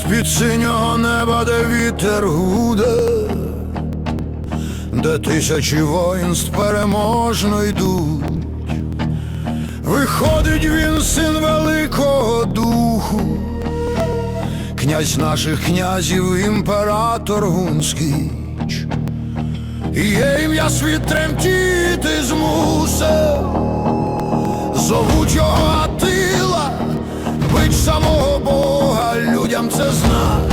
з-під синього неба, де вітер гуде, де тисячі воїнств переможно йдуть. Виходить він, син Великого Духу, князь наших князів, імператор Гунський. Є ім'я світ тремтіти змусив, зовуть його Атила, людям це знак.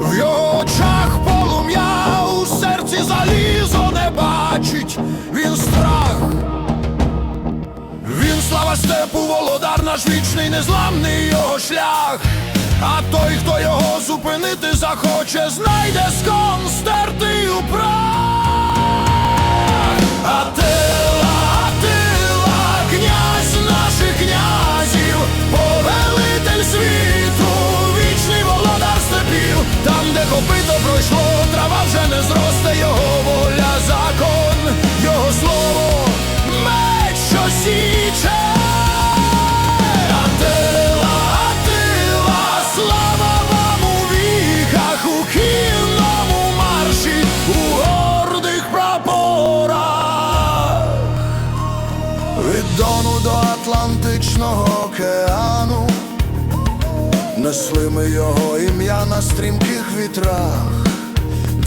В його очах полум'я, у серці залізо не бачить, він страх. Він слава степу, володар наш вічний, незламний його шлях. А той, хто його зупинити захоче, знайде скон стертий у прах. Пройшло, трава вже не зросте, його воля, закон, його слово, меч, що січе. Атила, Атила, слава вам у віках, у кінному марші, у гордих прапорах. Від Дону до Атлантичного океану Несли ми його ім'я на стрімких вітрах,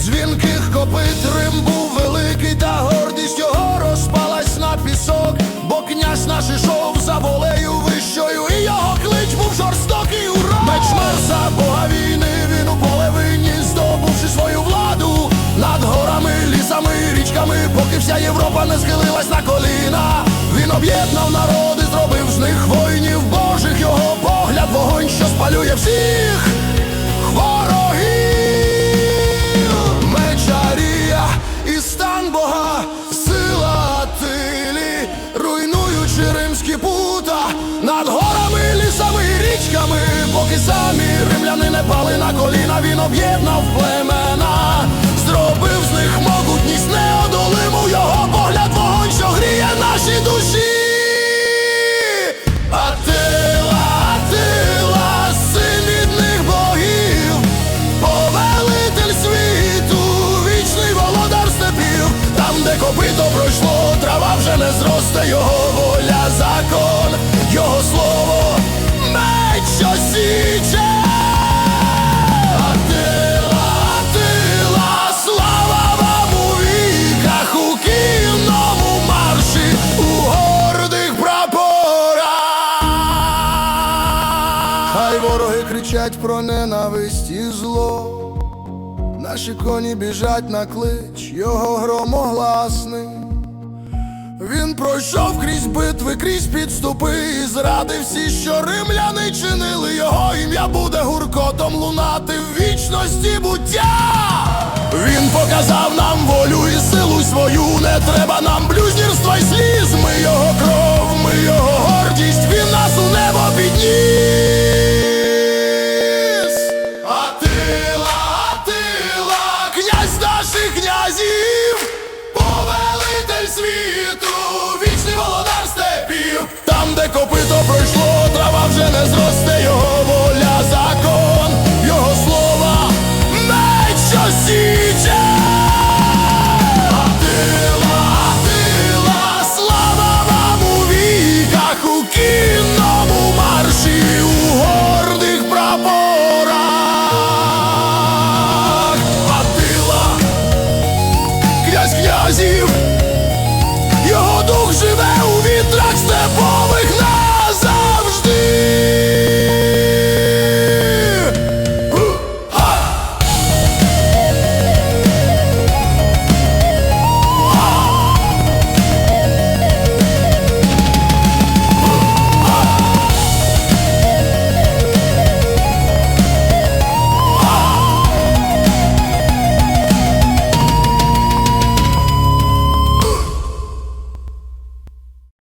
дзвінких копит Рим був великий, та гордість його розпалась на пісок, бо князь наш ішов за волею вищою, і його клич був жорстокий урок. Меч Марса, бога війни, він у поле виніс, здобувши свою владу над горами, лісами, річками, поки вся Європа не схилилась на коліна. Він об'єднав народи, зробив з них воїнів Божих, його погляд, вогонь, що спалює всіх самі римляни не пали на коліна, він об'єднав племена, зробив з них могутність неодолиму його погляд, вогонь, що гріє наші душі. Копито пройшло, трава вже не зросте, його кричать про ненависть і зло. Наші коні біжать на клич, його громогласний. Він пройшов крізь битви, крізь підступи і зради всі, що римляни чинили, його ім'я буде гуркотом лунати в вічності буття. Він показав нам волю і силу свою, не треба нам блюзнірства світу, вічний володар степів, там, де копито пройшло, трава вже не зросте, його воля, закон, його слова меч що січе. Brasil the ball